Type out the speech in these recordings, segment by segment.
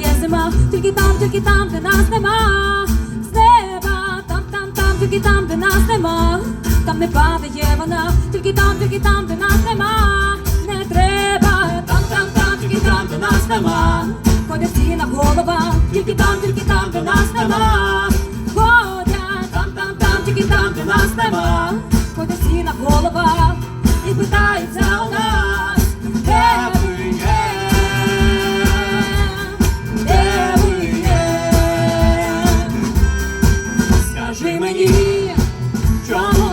є зима, тільки там, тільки там, де нас нема, з неба, там, там, там, тільки там, де нас нема, там не падає вона, тільки там, тільки там, де нас нема, не треба, там, там, там, тільки там, де нас нема, ходять сіна голова, тільки там, тільки там, де нас нема, ходять, там, там, тільки там, де нас нема, ходять сіна голова, і питається у нас.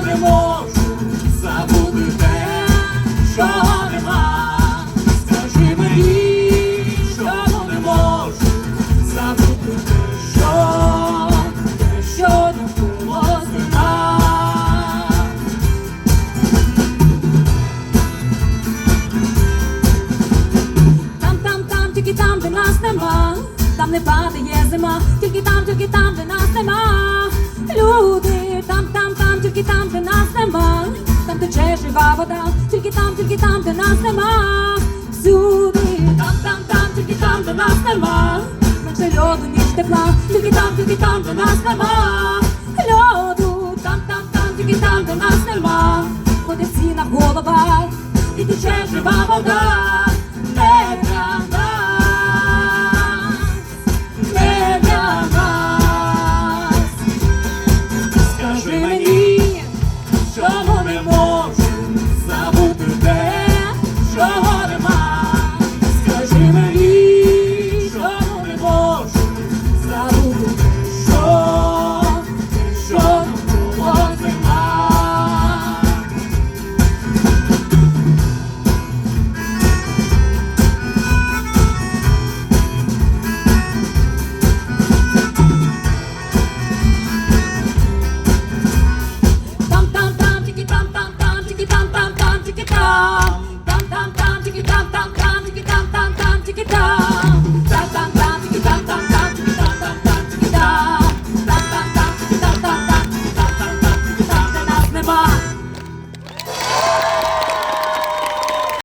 Не можу забути те, що нема. Скажи мені, чому не можу забути те, що, те, що не було зима. Там, там, там, тільки там, де нас нема, там не падає зима, тільки там, тільки там, де нас нема. Жива вода, тільки там, тільки там, де нас нема. Всюди, там, там, там, тільки там, де нас нема. Менше льоду, ніж тепла, тільки там, тільки там, де нас нема. Льоду, там, там, там, тільки там, де нас нема. Ходить всі на головах, і тече жива вода. Thank you.